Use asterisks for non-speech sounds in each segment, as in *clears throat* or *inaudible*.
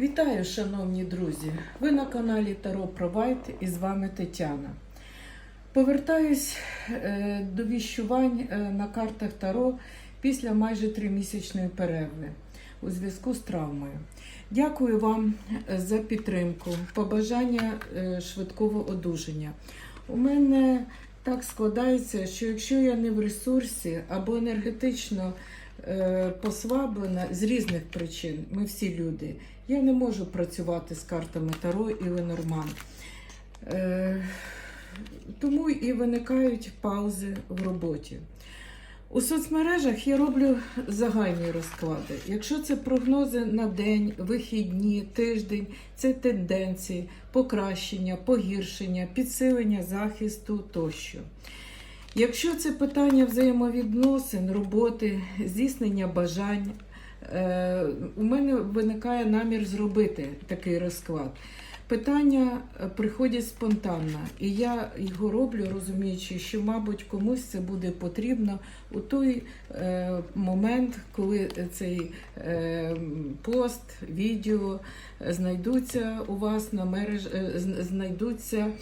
Вітаю, шановні друзі! Ви на каналі Таро Провайт і з вами Тетяна. Повертаюсь е, до віщувань е, на картах Таро після майже тримісячної перерви у зв'язку з травмою. Дякую вам е, за підтримку, побажання швидкого одужання. У мене так складається, що якщо я не в ресурсі або енергетично е, послаблена з різних причин, ми всі люди, я не можу працювати з картами Таро і Ленорман. Е, тому і виникають паузи в роботі. У соцмережах я роблю загальні розклади. Якщо це прогнози на день, вихідні, тиждень, це тенденції, покращення, погіршення, підсилення захисту тощо. Якщо це питання взаємовідносин, роботи, здійснення бажань, е, у мене виникає намір зробити такий розклад. Питання е, приходять спонтанно, і я його роблю, розуміючи, що, мабуть, комусь це буде потрібно у той е, момент, коли цей е, пост, відео знайдуться у вас на мереж, е, знайдуться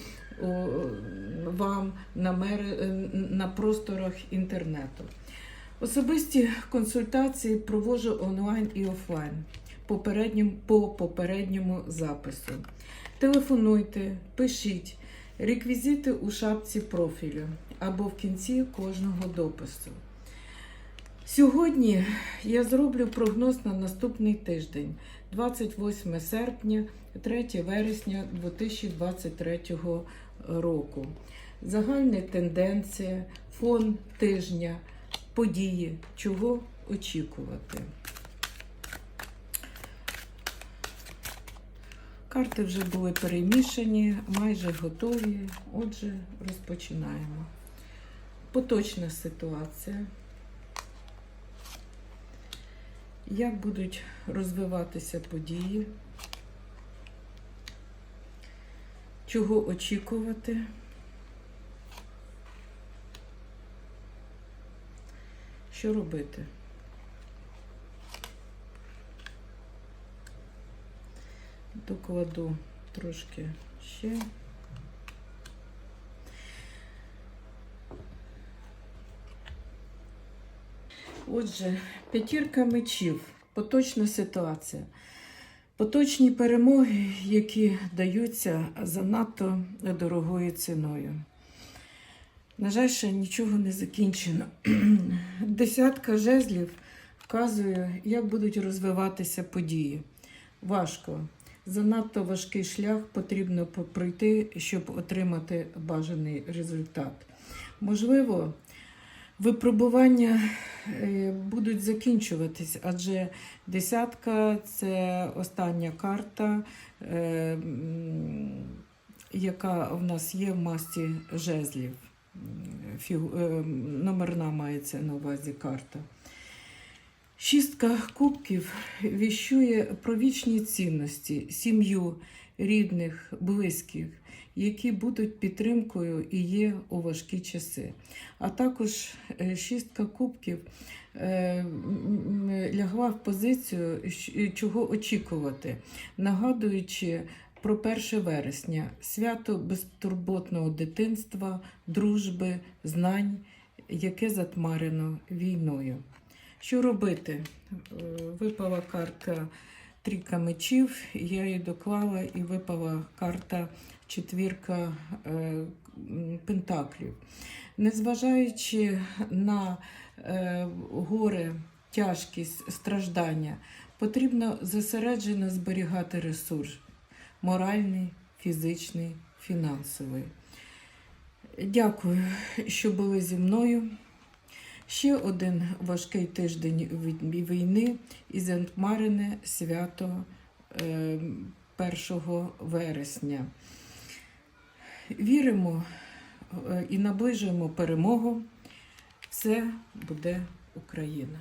вам на, мер, е, на просторах інтернету. Особисті консультації проводжу онлайн і офлайн попереднім, по попередньому запису. Телефонуйте, пишіть реквізити у шапці профілю або в кінці кожного допису. Сьогодні я зроблю прогноз на наступний тиждень, 28 серпня, 3 вересня 2023 року. Загальна тенденція, фон тижня, події, чого очікувати. Карти вже були перемішані, майже готові. Отже, розпочинаємо. Поточна ситуація. Як будуть розвиватися події? Чого очікувати? Що робити? Докладу трошки ще. Отже, п'ятірка мечів, поточна ситуація. Поточні перемоги, які даються занадто дорогою ціною. На жаль, ще нічого не закінчено. *clears throat* Десятка жезлів вказує, як будуть розвиватися події. Важко. Занадто важкий шлях потрібно пройти, щоб отримати бажаний результат. Можливо, випробування е, будуть закінчуватись, адже десятка це остання карта, е, яка в нас є в масті жезлів. Е, Номерна мається на увазі карта. Шістка кубків віщує про вічні цінності, сім'ю, рідних, близьких, які будуть підтримкою і є у важкі часи. А також е, шістка кубків е, лягла в позицію, чого очікувати, нагадуючи про 1 вересня свято безтурботного дитинства, дружби, знань, яке затмарено війною. Що робити? Е, Випала карта трійка мечів, я її доклала і випала карта четвірка е, пентаклів. Незважаючи на е, горе, тяжкість, страждання, потрібно зосереджено зберігати ресурс моральний, фізичний, фінансовий. Дякую, що були зі мною. Ще один важкий тиждень війни і Зентмарине свято е, 1 вересня. Віримо е, і наближуємо перемогу. Все буде Україна.